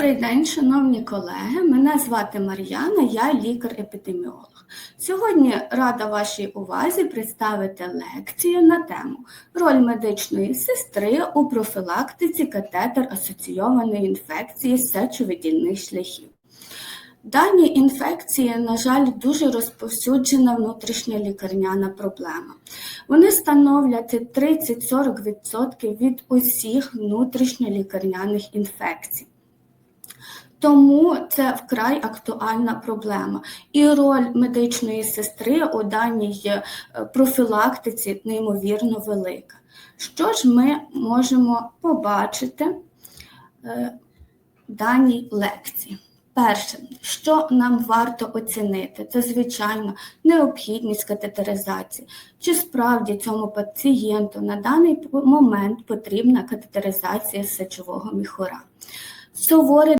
Добрий день, шановні колеги. Мене звати Мар'яна, я лікар-епідеміолог. Сьогодні рада вашій увазі представити лекцію на тему роль медичної сестри у профілактиці катетер асоційованої інфекції сечовидільних шляхів. Дані інфекції, на жаль, дуже розповсюджена внутрішня лікарняна проблема. Вони становлять 30-40% від усіх внутрішньолікарняних інфекцій. Тому це вкрай актуальна проблема. І роль медичної сестри у даній е, профілактиці неймовірно велика. Що ж ми можемо побачити е, в даній лекції? Перше, що нам варто оцінити, це звичайно необхідність катетеризації. Чи справді цьому пацієнту на даний момент потрібна катетеризація сечового міхура? Суворе